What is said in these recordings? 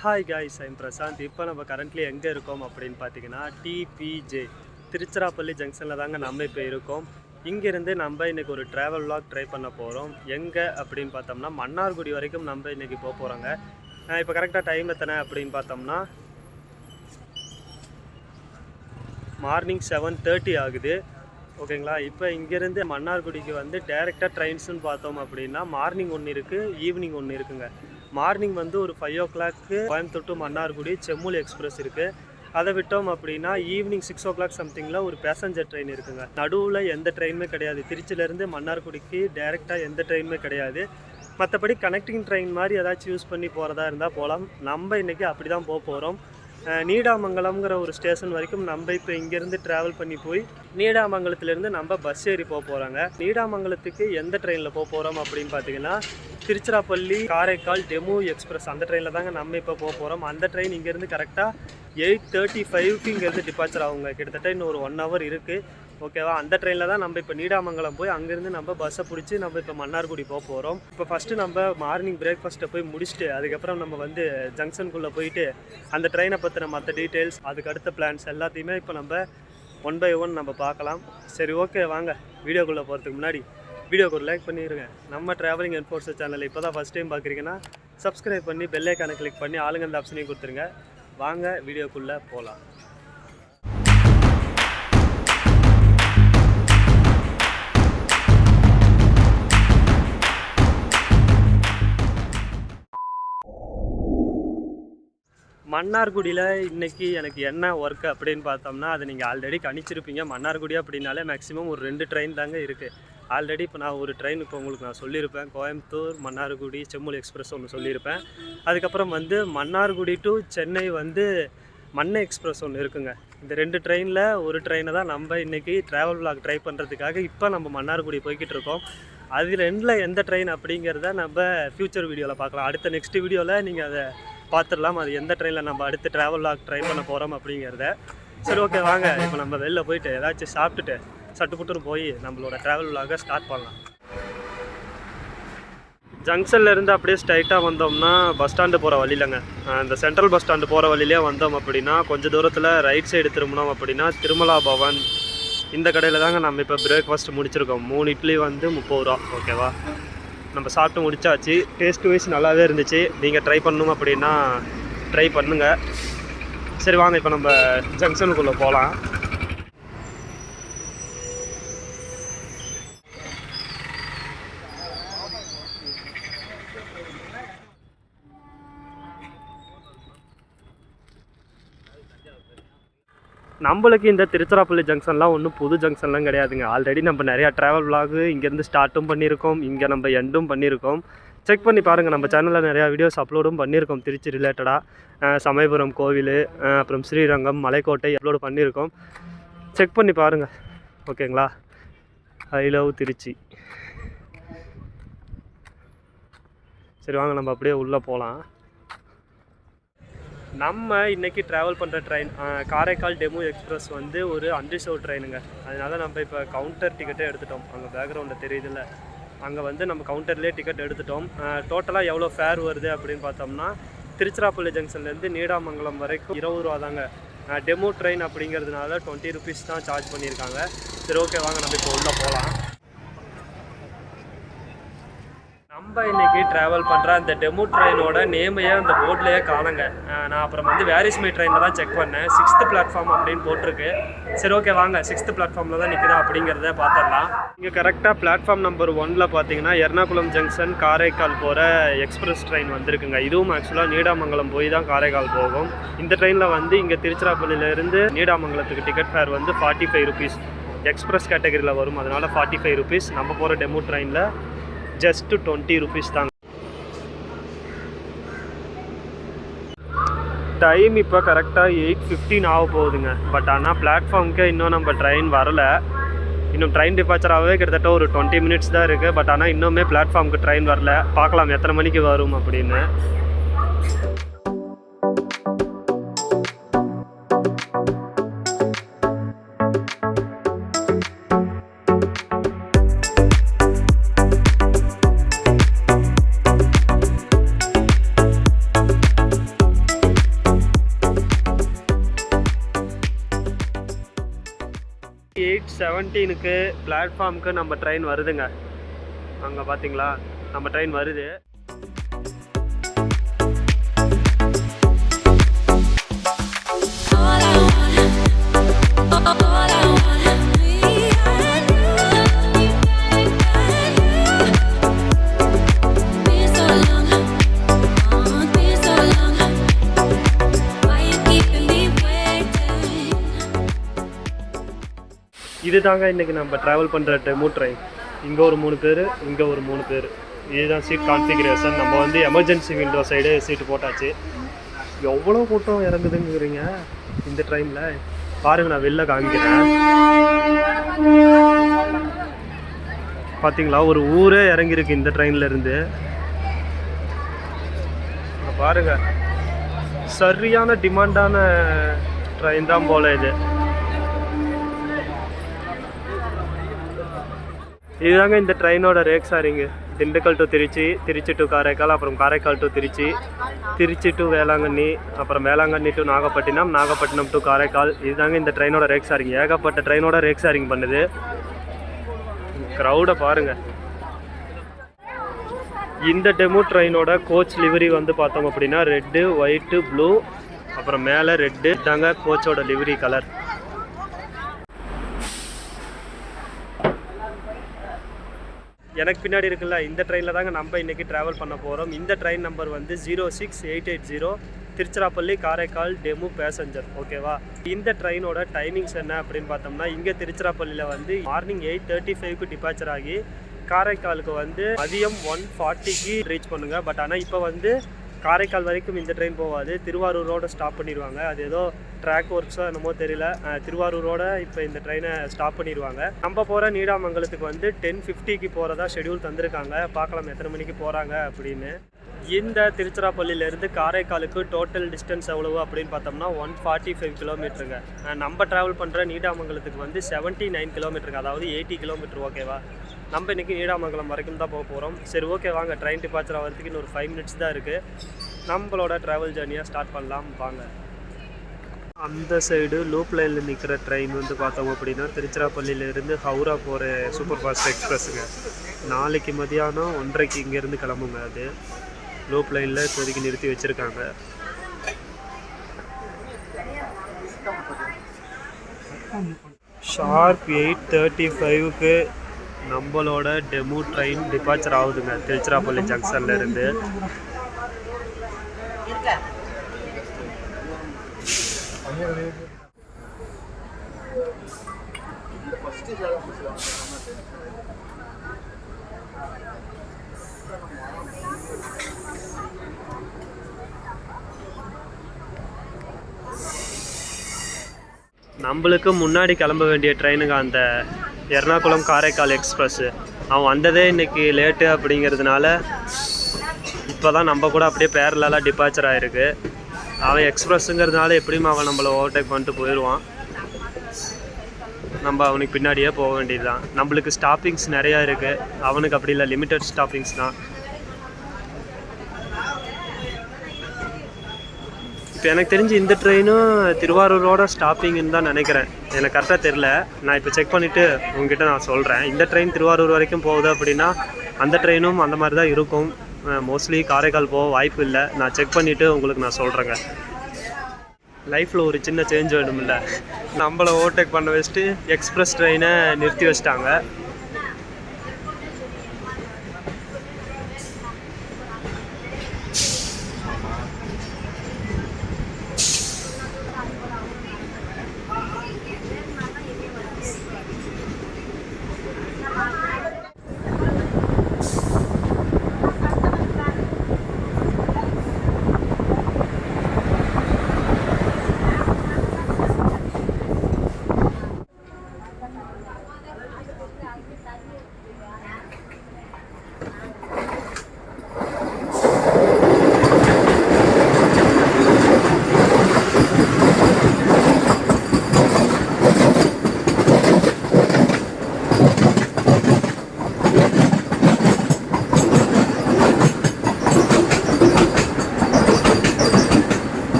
Hi guys I'm Prashanth இப்போ நம்ம currently எங்கே இருக்கோம் அப்படின்னு பார்த்தீங்கன்னா டிபிஜே திருச்சிராப்பள்ளி ஜங்ஷனில் தாங்க நம்ம இப்போ இருக்கோம். இங்கேருந்து நம்ம இன்னைக்கு ஒரு ட்ராவல் vlog ட்ரை பண்ண போகிறோம் எங்கே அப்படின்னு பார்த்தோம்னா மன்னார்குடி வரைக்கும் நம்ம இன்னைக்கு போக போகிறோங்க இப்போ கரெக்டாக டைம் எத்தனை அப்படின்னு பார்த்தோம்னா மார்னிங் செவன் தேர்ட்டி ஆகுது. ஓகேங்களா? இப்போ இங்கேருந்து மன்னார்குடிக்கு வந்து டேரெக்டாக ட்ரெயின்ஸ்னு பார்த்தோம் அப்படின்னா மார்னிங் ஒன்று இருக்குது ஈவினிங் ஒன்று இருக்குங்க. மார்னிங் வந்து ஒரு five o'clock Coimbatore to Mannargudi Semmozhi express இருக்குது அதை விட்டோம் அப்படின்னா ஈவினிங் சிக்ஸ் ஓ கிளாக் சம்திங்கில் ஒரு பேசஞ்சர் ட்ரெயின் இருக்குங்க. நடுவில் எந்த ட்ரெயினுமே கிடையாது. திருச்சியிலேருந்து மன்னார்குடிக்கு டேரெக்டாக எந்த ட்ரெயினுமே கிடையாது. மற்றபடி கனெக்டிங் ட்ரெயின் மாதிரி ஏதாச்சும் யூஸ் பண்ணி போகிறதா இருந்தால் போகலாம் நம்ம இன்றைக்கி அப்படி தான் போக போகிறோம் நீடாமங்கலம்ங்கிற ஒரு ஸ்டேஷன் வரைக்கும் நம்ம இப்போ இங்கேருந்து ட்ராவல் பண்ணி போய் நீடாமங்கலத்துலேருந்து நம்ம பஸ் ஏறி போக போகிறாங்க நீடாமங்கலத்துக்கு எந்த ட்ரெயினில் போக போகிறோம் அப்படின்னு பார்த்தீங்கன்னா திருச்சிராப்பள்ளி காரைக்கால் டெமு எக்ஸ்பிரஸ் அந்த ட்ரெயினில் தாங்க நம்ம இப்போ போக போகிறோம் அந்த ட்ரெயின் இங்கேருந்து கரெக்டாக எயிட் தேர்ட்டி ஃபைவ்க்கு இங்கேருந்து டிபார்ச்சர் ஆகுங்க. கிட்டத்தட்ட இன்னும் ஒரு ஒன் ஹவர் இருக்குது ஓகேவா? அந்த ட்ரெயினில் தான் நம்ம இப்போ நீடாமங்கலம் போய் அங்கேருந்து நம்ம பஸ்ஸை பிடிச்சி நம்ம இப்போ மன்னார்குடி போக போகிறோம் இப்போ ஃபஸ்ட்டு நம்ம மார்னிங் பிரேக்ஃபாஸ்ட்டை போய் முடிச்சுட்டு அதுக்கப்புறம் நம்ம வந்து ஜங்ஷனுக்குள்ளே போயிட்டு அந்த ட்ரெயினை பற்றின மற்ற டீட்டெயில்ஸ் அதுக்கு அடுத்த பிளான்ஸ் எல்லாத்தையுமே இப்போ நம்ம ஒன் பை ஒன் நம்ம பார்க்கலாம். சரி ஓகே வாங்க. வீடியோக்குள்ளே போகிறதுக்கு முன்னாடி வீடியோக்கு ஒரு லைக் பண்ணிடுங்க நம்ம ட்ராவலிங் என்ஃபோர்ஸர் சேனல் இப்போ தான் ஃபஸ்ட் டைம் பார்க்குறீங்கன்னா சப்ஸ்கிரைப் பண்ணி பெல்லைக்கானை கிளிக் பண்ணி ஆளுங்க அந்த ஆப்ஷனையும் கொடுத்துருங்க. வாங்க வீடியோக்குள்ளே போகலாம் மன்னார்குடியில் இன்றைக்கி எனக்கு என்ன ஒர்க் அப்படின்னு பார்த்தோம்னா அது நீங்கள் ஆல்ரெடி கணிச்சிருப்பீங்க. மன்னார்குடி அப்படின்னாலே மேக்ஸிமம் ஒரு ரெண்டு ட்ரெயின் தாங்க இருக்குது ஆல்ரெடி இப்போ நான் ஒரு ட்ரெயின் இப்போ உங்களுக்கு நான் சொல்லியிருப்பேன். கோயம்புத்தூர் மன்னார்குடி செம்மூல் எக்ஸ்பிரஸ் ஒன்று சொல்லியிருப்பேன். அதுக்கப்புறம் வந்து மன்னார்குடி டு சென்னை வந்து மண்ணை எக்ஸ்பிரஸ் ஒன்று இருக்குங்க. இந்த ரெண்டு ட்ரெயினில் ஒரு ட்ரெயினை தான் நம்ம இன்றைக்கி ட்ராவல் பிளாக் ட்ரை பண்ணுறதுக்காக இப்போ நம்ம மன்னார்குடி போய்கிட்டு இருக்கோம். அது ரெண்டில் எந்த ட்ரெயின் அப்படிங்கிறத நம்ம ஃப்யூச்சர் வீடியோவில் பார்க்கலாம். அடுத்த நெக்ஸ்ட் வீடியோவில் நீங்கள் அதை பார்த்துடலாம். அது எந்த ட்ரெயினில் நம்ம அடுத்து ட்ராவல் லாக் ட்ரை பண்ண போகிறோம் அப்படிங்கிறத. சரி ஓகே வாங்க. இப்போ நம்ம வெளில போயிட்டு ஏதாச்சும் சாப்பிட்டுட்டு சட்டுப்புட்டுன்னு போய் நம்மளோட ட்ராவல் vlog-அ ஸ்டார்ட் பண்ணலாம். ஜங்ஷன்ல இருந்து அப்படியே ஸ்ட்ரைட்டாக வந்தோம்னா பஸ் ஸ்டாண்டு போகிற வழியிலங்க இந்த சென்ட்ரல் பஸ் ஸ்டாண்டு போகிற வழியிலே வந்தோம் அப்படின்னா கொஞ்சம் தூரத்தில் ரைட் சைடு திரும்பினோம் அப்படின்னா திருமலா பவன் இந்த கடையில் தாங்க நம்ம இப்போ பிரேக்ஃபாஸ்ட் முடிச்சிருக்கோம். மூணு இட்லி வந்து முப்பது ரூபா. ஓகேவா நம்ம சாப்பிட்டு முடிச்சாச்சு. டேஸ்ட் வைஸ் நல்லாவே இருந்துச்சு. நீங்கள் ட்ரை பண்ணணும் அப்படின்னா ட்ரை பண்ணுங்கள் சரி வாங்க இப்போ நம்ம ஜங்ஷனுக்குள்ளே போகலாம் நம்மளுக்கு இந்த திருச்சிராப்பள்ளி ஜங்ஷன்லாம் ஒன்றும் புது ஜங்ஷன்லாம் கிடையாதுங்க. ஆல்ரெடி நம்ம நிறையா ட்ராவல் விலாகு இங்கேருந்து ஸ்டார்ட்டும் பண்ணியிருக்கோம். இங்கே நம்ம எண்டும் பண்ணியிருக்கோம். செக் பண்ணி பாருங்கள் நம்ம சேனலில் நிறையா வீடியோஸ் அப்லோடும் பண்ணியிருக்கோம். திருச்சி ரிலேட்டடாக சமயபுரம் கோவில் அப்புறம் ஸ்ரீரங்கம் மலைக்கோட்டை அப்லோடு பண்ணியிருக்கோம். செக் பண்ணி பாருங்கள் ஓகேங்களா? I love Trichy. சரி வாங்க. நம்ம அப்படியே உள்ளே போகலாம் நம்ம இன்றைக்கி ட்ராவல் பண்ணுற ட்ரெயின் காரைக்கால் டெமு எக்ஸ்பிரஸ் வந்து ஒரு அன்ரிசர்வ் ட்ரெயினுங்க அதனால நம்ம இப்போ கவுண்டர் டிக்கெட்டே எடுத்துட்டோம். அங்கே பேக்ரவுண்டில் தெரியுதுல்ல. அங்கே வந்து நம்ம கவுண்டர்லேயே டிக்கெட் எடுத்துட்டோம். டோட்டலாக எவ்வளோ ஃபேர் வருது அப்படின்னு பார்த்தோம்னா திருச்சிராப்பள்ளி ஜங்ஷன்லேருந்து நீடாமங்கலம் வரைக்கும் இருபது ரூபா தாங்க. டெமோ ட்ரெயின் அப்படிங்கிறதுனால டுவெண்ட்டி ருபீஸ் தான் சார்ஜ் பண்ணியிருக்காங்க. சரி ஓகே வாங்க நம்ம இப்போ உள்ளே போகலாம் நம்ம இன்னைக்கு ட்ராவல் பண்ணுற அந்த டெமோ ட்ரெயினோட நேமையே அந்த போர்ட்லேயே காணுங்க. நான் அப்புறம் வந்து வேரிஸ்மை ட்ரெயினில் தான் செக் பண்ணேன். சிக்ஸ்த்து பிளாட்ஃபார்ம் அப்படின்னு போட்டிருக்கு. சரி ஓகே வாங்க. சிக்ஸ்த்து பிளாட்ஃபார்மில் தான் நிற்குதா அப்படிங்கிறத பார்த்துடலாம். இங்கே கரெக்டாக பிளாட்ஃபார்ம் நம்பர் ஒனில் பார்த்தீங்கன்னா எர்ணாகுளம் ஜங்ஷன் காரைக்கால் போகிற எக்ஸ்பிரஸ் ட்ரெயின் வந்திருக்குங்க. இதுவும் ஆக்சுவலாக நீடாமங்கலம் போய் தான் காரைக்கால் போகும். இந்த ட்ரெயினில் வந்து இங்கே திருச்சிராப்பள்ளியிலேருந்து நீடாமங்கலத்துக்கு டிக்கெட் ஃபேர் வந்து ஃபார்ட்டி ஃபைவ் ருபீஸ் எக்ஸ்பிரஸ் கேட்டகரியில் வரும். அதனால் ஃபார்ட்டி ஃபைவ் ருபீஸ் நம்ம போகிற டெமோ ட்ரெயினில் ஜஸ்ட் டுவெண்ட்டி ருபீஸ் தாங்க. டைம் இப்போ கரெக்டாக எயிட் ஃபிஃப்டின் ஆக போகுதுங்க. பட் ஆனால் பிளாட்ஃபார்முக்கே இன்னும் நம்ம ட்ரெயின் வரலை. இன்னும் ட்ரெயின் டிபார்ச்சர் ஆகவே கிட்டத்தட்ட ஒரு டுவெண்ட்டி மினிட்ஸ் தான் இருக்குது பட் ஆனால் இன்னுமே பிளாட்ஃபார்முக்கு ட்ரெயின் வரல. பார்க்கலாம் எத்தனை மணிக்கு வரும் அப்படின்னு. செவன்டீனுக்கு பிளாட்ஃபார்முக்கு நம்ம ட்ரெயின் வருதுங்க. அங்கே பார்த்தீங்களா நம்ம ட்ரெயின் வருது. இது தாங்க இன்றைக்கி நம்ம ட்ராவல் பண்ணுற டெமோ ட்ரெயின் இங்கே ஒரு மூணு பேர் இங்கே ஒரு மூணு பேர். இதுதான் சீட் கான்ஃபிகரேஷன் நம்ம வந்து எமர்ஜென்சி விண்டோ சைடு சீட்டு போட்டாச்சு. எவ்வளோ கூட்டம் இறங்குதுங்கிறீங்க இந்த ட்ரெயினில் பாருங்க நான் வெளில காமிக்கிறேன். பார்த்தீங்களா ஒரு ஊரே இறங்கியிருக்கு இந்த ட்ரெயினில் இருந்து. பாருங்க. சரியான டிமாண்டான ட்ரெயின் தான் போல இது. இதுதாங்க இந்த ட்ரெயினோட ரேக் சாரிங்க திண்டுக்கல் டு திருச்சி திருச்சி டு காரைக்கால் அப்புறம் காரைக்கால் டு திருச்சி திருச்சி டு வேளாங்கண்ணி அப்புறம் வேளாங்கண்ணி டு நாகப்பட்டினம் நாகப்பட்டினம் டு காரைக்கால். இதுதாங்க இந்த ட்ரெயினோட ரேக் சாரிங்க ஏகப்பட்ட ட்ரெயினோட ரேக் சாரிங் பண்ணுது. க்ரௌடை பாருங்க. இந்த டெமோ ட்ரெயினோட கோச் லிவரி வந்து பார்த்தோம் அப்படின்னா ரெட்டு ஒயிட்டு ப்ளூ அப்புறம் மேலே ரெட்டு தாங்க கோச்சோட லிவரி கலர் எனக்கு பின்னாடி இருக்குல்ல இந்த ட்ரெயினில் தாங்க நம்ம இன்றைக்கி ட்ராவல் பண்ண போகிறோம் இந்த ட்ரெயின் நம்பர் வந்து zero six eight eight zero Tiruchirappalli Karaikal DEMU passenger ஓகேவா இந்த ட்ரெயினோட டைமிங்ஸ் என்ன அப்படின்னு பார்த்தோம்னா இங்கே திருச்சிராப்பள்ளியில் வந்து மார்னிங் எயிட் தேர்ட்டி ஃபைவ்க்கு டிபார்ச்சர் ஆகி காரைக்காலுக்கு வந்து மதியம் ஒன் ஃபார்ட்டிக்கு ரீச் பண்ணுங்கள் பட் ஆனால் இப்போ வந்து காரைக்கால் வரைக்கும் இந்த ட்ரெயின் போகாது. திருவாரூரோட ஸ்டாப் பண்ணிடுவாங்க. அது ஏதோ ட்ராக் ஒர்க்ஸோ என்னமோ தெரியல. திருவாரூரோட இப்போ இந்த ட்ரெயினை ஸ்டாப் பண்ணிடுவாங்க. நம்ம போகிற நீடாமங்கலத்துக்கு வந்து டென் ஃபிஃப்டிக்கு போகிறதா ஷெடியூல் தந்திருக்காங்க. பார்க்கலாம் எத்தனை மணிக்கு போகிறாங்க அப்படின்னு. இந்த திருச்சிராப்பள்ளியிலேருந்து காரைக்காலுக்கு டோட்டல் டிஸ்டன்ஸ் எவ்வளவு அப்படின்னு பார்த்தோம்னா ஒன் ஃபார்ட்டி ஃபைவ் கிலோமீட்டருங்க நம்ம ட்ராவல் பண்ணுற நீடாமங்கலத்துக்கு வந்து செவன்ட்டி நைன் கிலோமீட்டருக்கு அதாவது எயிட்டி கிலோமீட்டர் ஓகேவா நம்ம இன்றைக்கி நீடாமங்கலம் வரைக்கும் தான் போக போகிறோம் சரி ஓகே வாங்க. ட்ரெயின் டிபார்ச்சர் ஆகிறதுக்கு இன்னொரு ஒரு ஃபைவ் மினிட்ஸ் தான் இருக்குது நம்மளோட ட்ராவல் ஜேர்னியாக ஸ்டார்ட் பண்ணலாம். வாங்க. அந்த சைடு லூப் லைனில் நிற்கிற ட்ரெயின் வந்து பார்த்தோம் அப்படின்னா திருச்சிராப்பள்ளியிலேருந்து ஹவுரா போகிற சூப்பர் ஃபாஸ்ட் எக்ஸ்பிரஸுங்க நாளைக்கு மதியானம் ஒன்றரைக்கு இங்கேருந்து கிளம்புங்க அது. லூப் லைனில் இப்போதைக்கு நிறுத்தி வச்சுருக்காங்க. ஷார்ப் எயிட் தேர்ட்டி ஃபைவுக்கு நம்மளோட டெமோ ட்ரெயின் டிபார்ச்சர் ஆகுதுங்க. திருச்சிராப்பள்ளி ஜங்ஷன்ல இருந்து. நம்மளுக்கு முன்னாடி கிளம்ப வேண்டிய ட்ரெயினுங்க அந்த எர்ணாகுளம் காரைக்கால் எக்ஸ்பிரஸ்ஸு அவன் வந்ததே இன்னைக்கு லேட்டு அப்படிங்கிறதுனால இப்போ தான் நம்ம கூட அப்படியே பேரலாக டிபார்ச்சர் ஆகிருக்கு அவன் எக்ஸ்பிரஸ்ஸுங்கிறதுனால எப்படியும் அவன் நம்மளை ஓவர்டேக் பண்ணிட்டு போயிடுவான்? நம்ம அவனுக்கு பின்னாடியே போக வேண்டியதுதான். நம்மளுக்கு ஸ்டாப்பிங்ஸ் நிறையா இருக்குது அவனுக்கு அப்படி இல்லை லிமிட்டட் ஸ்டாப்பிங்ஸ் தான். இப்போ எனக்கு தெரிஞ்சு இந்த ட்ரெயினும் திருவாரூரோட ஸ்டாப்பிங்னு தான் நினைக்கிறேன். எனக்கு கரெக்டாக தெரில நான் இப்போ செக் பண்ணிவிட்டு உங்ககிட்ட நான் சொல்கிறேன் இந்த ட்ரெயின் திருவாரூர் வரைக்கும் போகுது அப்படின்னா அந்த ட்ரெயினும் அந்த மாதிரி தான் இருக்கும். மோஸ்ட்லி காரைக்கால் போக வாய்ப்பு இல்லை. நான் செக் பண்ணிவிட்டு உங்களுக்கு நான் சொல்கிறேங்க லைஃப்பில் ஒரு சின்ன சேஞ்ச் வேணும்ல. நம்மளை ஓவர்டேக் பண்ண வச்சுட்டு எக்ஸ்பிரஸ் ட்ரெயினை நிறுத்தி வச்சிட்டாங்க.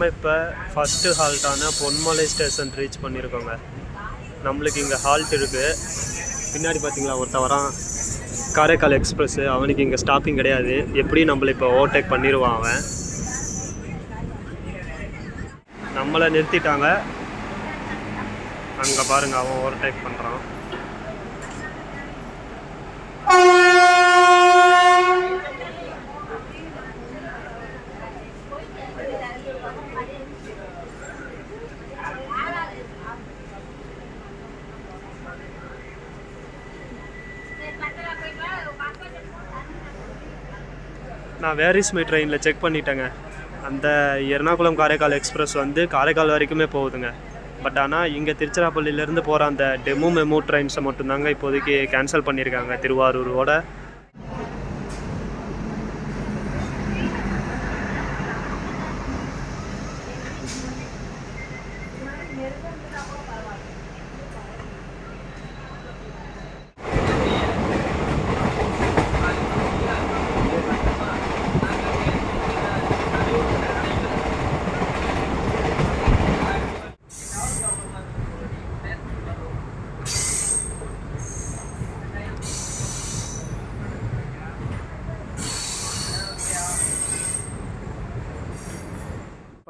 நம்ம இப்போ ஃபஸ்ட்டு ஹால்ட்டான பொன்மலை ஸ்டேஷன் ரீச் பண்ணியிருக்கோங்க நம்மளுக்கு இங்கே ஹால்ட் இருக்குது பின்னாடி பார்த்தீங்களா ஒருத்தன் வரான் காரைக்கால் எக்ஸ்பிரஸ்ஸு அவனுக்கு இங்கே ஸ்டாப்பிங் கிடையாது. எப்படி நம்மளை இப்போ ஓவர்டேக் பண்ணிடுவான் அவன். நம்மளை நிறுத்திட்டாங்க. அங்கே பாருங்க அவன் ஓவர்டேக் பண்ணுறான் நான் வேர் இஸ் மை ட்ரெயினில் செக் பண்ணிட்டேங்க. அந்த எர்ணாகுளம் காரைக்கால் எக்ஸ்பிரஸ் வந்து காரைக்கால் வரைக்குமே போகுதுங்க. பட் ஆனால் இங்கே திருச்சிராப்பள்ளியிலேருந்து போகிற அந்த டெமோ மெமோ ட்ரெயின்ஸை மட்டும்தாங்க இப்போதைக்கு கேன்சல் பண்ணியிருக்காங்க திருவாரூரோட.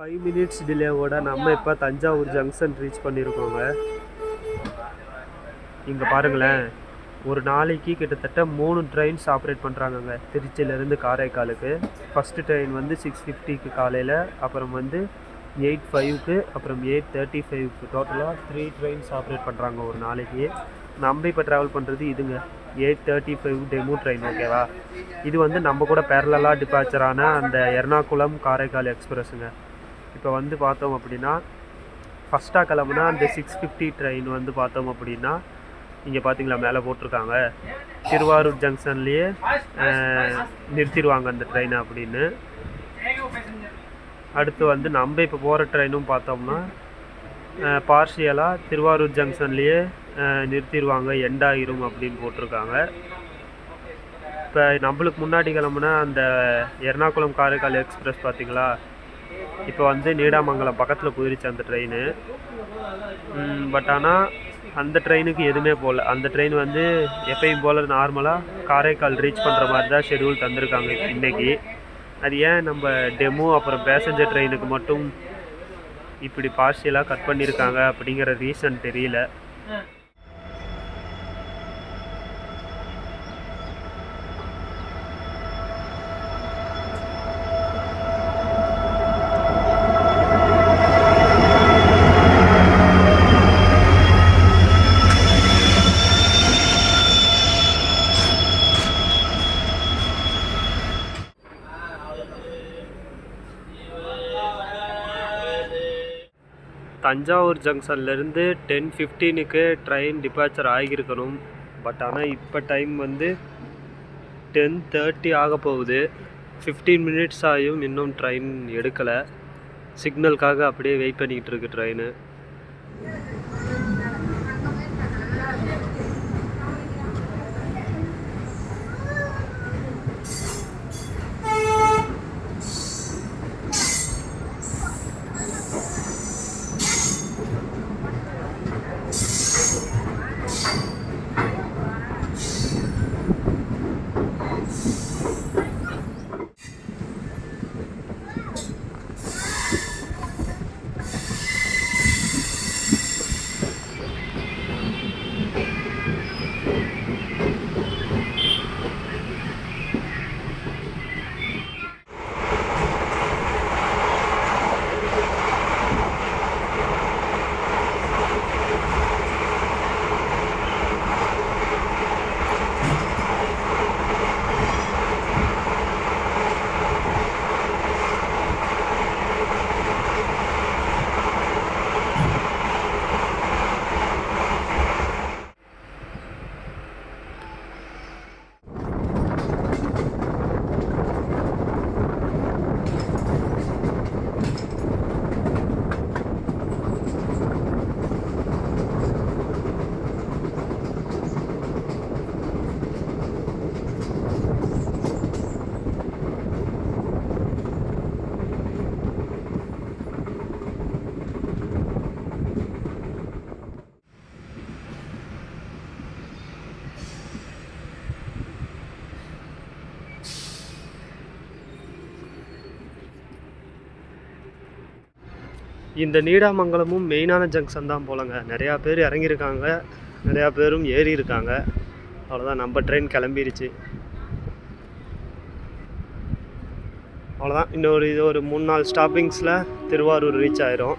ஃபைவ் மினிட்ஸ் டிலேவோட நம்ம இப்போ தஞ்சாவூர் ஜங்ஷன் ரீச் பண்ணியிருக்கோங்க இங்கே பாருங்களேன். ஒரு நாளைக்கு கிட்டத்தட்ட மூணு ட்ரெயின்ஸ் ஆப்ரேட் பண்ணுறாங்கங்க திருச்சியிலேருந்து காரைக்காலுக்கு. ஃபஸ்ட்டு ட்ரெயின் வந்து சிக்ஸ் ஃபிஃப்டிக்கு காலையில் அப்புறம் வந்து எயிட் ஃபைவ்க்கு அப்புறம் எயிட் தேர்ட்டி ஃபைவ்க்கு டோட்டலாக த்ரீ ட்ரெயின்ஸ் ஆப்ரேட் பண்ணுறாங்க ஒரு நாளைக்கு. நம்ம இப்போ ட்ராவல் பண்ணுறது இதுங்க. Eight thirty five demo train ஓகேவா இது வந்து நம்ம கூட பேரலாக டிபார்ச்சரான அந்த எர்ணாகுளம் காரைக்கால் எக்ஸ்பிரஸுங்க இப்போ வந்து பார்த்தோம் அப்படின்னா ஃபஸ்ட்டாக கிளம்புனா அந்த சிக்ஸ் ஃபிஃப்டி ட்ரெயின் வந்து பார்த்தோம் அப்படின்னா இங்கே பார்த்தீங்களா மேலே போட்டிருக்காங்க. திருவாரூர் ஜங்ஷன்லேயே நிறுத்திடுவாங்க அந்த ட்ரெயினை அப்படின்னு. அடுத்து வந்து நம்ம இப்போ போகிற ட்ரெயினும் பார்த்தோம்னா பார்ஷியலாக திருவாரூர் ஜங்ஷன்லேயே நிறுத்திடுவாங்க எண்டாயிரும் அப்படின்னு போட்டிருக்காங்க. இப்போ நம்மளுக்கு முன்னாடி கிளம்புனா அந்த எர்ணாகுளம் காரைக்கால் எக்ஸ்பிரஸ் பார்த்தீங்களா? இப்போ வந்து நீடாமங்கலம் பக்கத்தில் போயிருச்சு அந்த ட்ரெயின் பட் ஆனால் அந்த ட்ரெயினுக்கு எதுவுமே போகல. அந்த ட்ரெயின் வந்து எப்பயும் போல் நார்மலாக காரைக்கால் ரீச் பண்ணுற மாதிரி தான் ஷெடியூல் தந்திருக்காங்க இன்னைக்கு. அது ஏன் நம்ம டெமோ அப்புறம் பேசஞ்சர் ட்ரெயினுக்கு மட்டும் இப்படி பார்சியலாக கட் பண்ணியிருக்காங்க அப்படிங்கிற ரீசன் தெரியல. தஞ்சாவூர் ஜங்ஷன்லேருந்து டென் ஃபிஃப்டீனுக்கு ட்ரெயின் டிபார்ச்சர் ஆகியிருக்கணும். பட் ஆனால் இப்போ டைம் வந்து டென் தேர்ட்டி ஆக போகுது. ஃபிஃப்டீன் மினிட்ஸ் ஆகியும் இன்னும் ட்ரெயின் எடுக்கலை. சிக்னலுக்காக அப்படியே வெயிட் பண்ணிக்கிட்டு இருக்கு ட்ரெயின். இந்த நீடாமங்கலமும் மெயினான ஜங்ஷன் தான் போலங்க. நிறையா பேர் இறங்கியிருக்காங்க. நிறையா பேரும் ஏறி இருக்காங்க அவ்வளோதான் நம்ம ட்ரெயின் கிளம்பிருச்சு. அவ்வளோதான் இன்னொரு இது ஒரு மூணு நாள் ஸ்டாப்பிங்ஸில் திருவாரூர் ரீச் ஆயிரும்.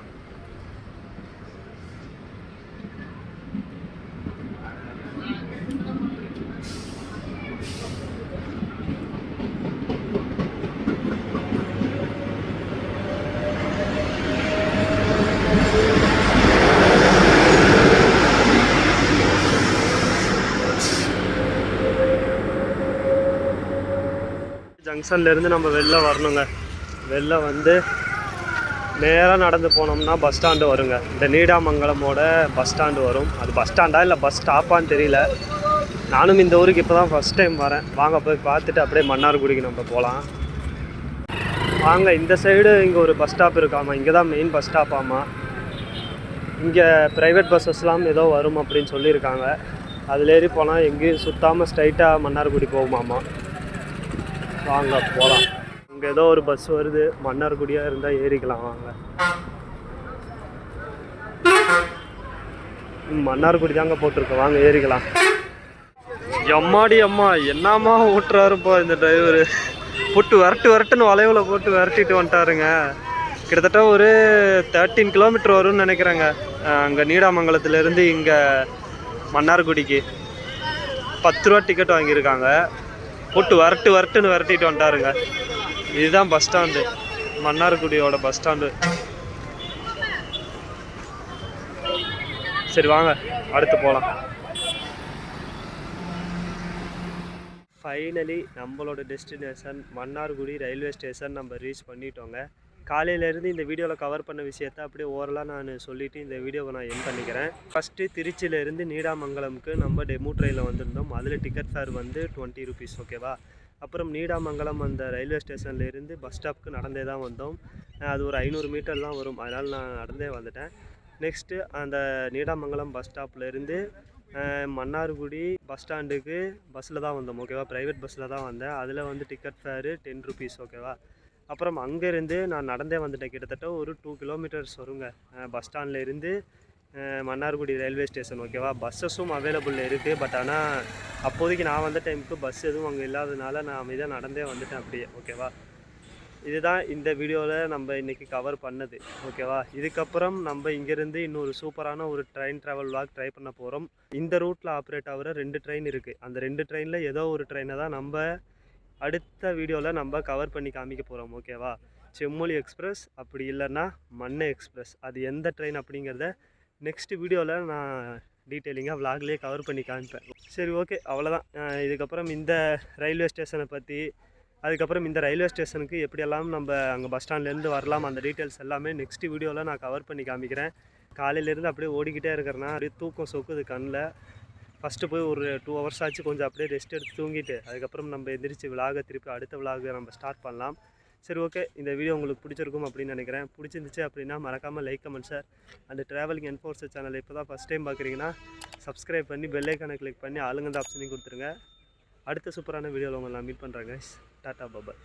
ஜங்ஷன்லேருந்து நம்ம வெளில வரணுங்க. வெளில வந்து நேராக நடந்து போனோம்னா பஸ் ஸ்டாண்டு வருங்க. இந்த நீடாமங்கலமோட பஸ் ஸ்டாண்டு வரும். அது பஸ் ஸ்டாண்டா இல்லை பஸ் ஸ்டாப்பான்னு தெரியல. நானும் இந்த ஊருக்கு இப்போ தான் ஃபஸ்ட் டைம் வரேன். வாங்க போய் பார்த்துட்டு அப்படியே மன்னார்குடிக்கு நம்ம போகலாம் வாங்க இந்த சைடு இங்கே ஒரு பஸ் ஸ்டாப் இருக்காமா? இங்கே தான் மெயின் பஸ் ஸ்டாப் ஆமாம் இங்கே ப்ரைவேட் பஸ்ஸஸ்லாம் ஏதோ வரும் அப்படின்னு சொல்லியிருக்காங்க. அதில் ஏறி போனால் எங்கேயும் சுத்தாமல் ஸ்ட்ரைட்டாக மன்னார்குடி போகுமாமா? வாங்க போகலாம் இங்கே ஏதோ ஒரு பஸ் வருது. மன்னார்குடியாக இருந்தால் ஏறிக்கலாம் வாங்க. மன்னார்குடி தாங்க போட்டிருக்கோம் வாங்க ஏறிக்கலாம். எம்மாடி அம்மா என்னம்மா ஓட்டுறாருப்பா இந்த டிரைவரு புட்டு வரட்டு வரட்டுன்னு வளைவில் போட்டு விரட்டிட்டு வந்துட்டாருங்க. கிட்டத்தட்ட ஒரு தேர்ட்டீன் கிலோமீட்டர் வரும்னு நினைக்கிறேங்க. அங்கே நீடாமங்கலத்துலேருந்து இங்கே மன்னார்குடிக்கு. பத்து ரூபா டிக்கெட் வாங்கியிருக்காங்க. போட்டு வரட்டு வரட்டுன்னு விரட்டிட்டு வந்துட்டாருங்க. இதுதான் பஸ் ஸ்டாண்டு மன்னார்குடியோட பஸ் ஸ்டாண்டு சரி வாங்க. அடுத்து போகலாம் ஃபைனலி நம்மளோட டெஸ்டினேஷன் மன்னார்குடி ரயில்வே ஸ்டேஷன் நம்ம ரீச் பண்ணிட்டோங்க. காலையிலேருந்து இந்த வீடியோவில் கவர் பண்ண விஷயத்த அப்படியே ஓரலாக நான் சொல்லிவிட்டு இந்த வீடியோவை நான் என் பண்ணிக்கிறேன். ஃபஸ்ட்டு திருச்சியிலேருந்து நீடாமங்கலம்க்கு நம்ம டெமோ ட்ரெயினில் வந்திருந்தோம். அதில் டிக்கெட் ஃபேர் வந்து டுவெண்ட்டி ருபீஸ் ஓகேவா அப்புறம் நீடாமங்கலம் அந்த ரயில்வே ஸ்டேஷன்லேருந்து பஸ் ஸ்டாப்க்கு நடந்தே தான் வந்தோம். அது ஒரு ஐநூறு மீட்டர்லாம் வரும். அதனால் நான் நடந்தே வந்துட்டேன். நெக்ஸ்ட்டு அந்த நீடாமங்கலம் பஸ் ஸ்டாப்லேருந்து மன்னார்குடி பஸ் ஸ்டாண்டுக்கு பஸ்ஸில் தான் வந்தோம் ஓகேவா ப்ரைவேட் பஸ்ஸில் தான் வந்தேன். அதில் வந்து டிக்கெட் ஃபேரு டென் ருபீஸ் ஓகேவா அப்புறம் அங்கேருந்து நான் நடந்தே வந்துட்டேன். கிட்டத்தட்ட ஒரு டூ கிலோமீட்டர்ஸ் வருங்க. பஸ் ஸ்டாண்டில் இருந்து மன்னார்குடி ரயில்வே ஸ்டேஷன் ஓகேவா பஸ்ஸஸும் அவைலபிள் இருக்குது பட் ஆனால் அப்போதைக்கு நான் வந்த டைமுக்கு பஸ் எதுவும் அங்கே இல்லாததுனால நான் அமைதியாக நடந்தே வந்துட்டேன் அப்படியே ஓகேவா இதுதான் இந்த வீடியோவில் நம்ம இன்றைக்கி கவர் பண்ணது ஓகேவா இதுக்கப்புறம் நம்ம இங்கேருந்து இன்னொரு சூப்பரான ஒரு ட்ரெயின் ட்ராவல் வாக் ட்ரை பண்ண போகிறோம் இந்த ரூட்டில் ஆப்ரேட் ஆகிற ரெண்டு ட்ரெயின் இருக்குது அந்த ரெண்டு ட்ரெயினில் ஏதோ ஒரு ட்ரெயினை தான் நம்ம அடுத்த வீடியோவில் நம்ம கவர் பண்ணி காமிக்க போகிறோம் ஓகேவா செம்மொழி எக்ஸ்பிரஸ் அப்படி இல்லைன்னா மண்ணை எக்ஸ்பிரஸ் அது எந்த ட்ரெயின் அப்படிங்கிறத நெக்ஸ்ட் வீடியோவில் நான் டீட்டெயிலிங்காக விலாக்லேயே கவர் பண்ணி காமிப்பேன். சரி ஓகே அவ்வளோதான் இதுக்கப்புறம் இந்த ரயில்வே ஸ்டேஷனை பற்றி அதுக்கப்புறம் இந்த ரயில்வே ஸ்டேஷனுக்கு எப்படியெல்லாம் நம்ம அங்கே பஸ் ஸ்டாண்ட்லேருந்து வரலாம் அந்த டீட்டெயில்ஸ் எல்லாமே நெக்ஸ்ட் வீடியோவில் நான் கவர் பண்ணி காமிக்கிறேன். காலையிலேருந்து அப்படியே ஓடிக்கிட்டே இருக்கிறேன்னா அப்படியே தூக்கம் சொக்குது கண்ணில். ஃபஸ்ட்டு போய் ஒரு டூ ஹவர்ஸ் ஆச்சு கொஞ்சம் அப்படியே ரெஸ்ட் எடுத்து தூங்கிட்டு அதுக்கப்புறம் நம்ம எந்திரிச்சு விலாக திருப்பி அடுத்த விலாக நம்ம ஸ்டார்ட் பண்ணலாம். சரி ஓகே இந்த வீடியோ உங்களுக்கு பிடிச்சிருக்கும் அப்படின்னு நினைக்கிறேன். பிடிச்சிருந்துச்சு அப்படின்னா மறக்காமல் லைக் கமெண்ட் சார் அந்த ட்ராவலிங் என்ஃபோர்ஸ் சேனல் இப்போ தான் ஃபஸ்ட் டைம் பார்க்குறீங்கன்னா சப்ஸ்கிரைப் பண்ணி பெல் கிளிக் பண்ணி ஆளுங்க ஆப்ஷனையும் கொடுத்துருங்க. அடுத்த சூப்பரான வீடியோவில் உங்களை நான் மீட் பண்ணுறேன் டாட்டா பபாய்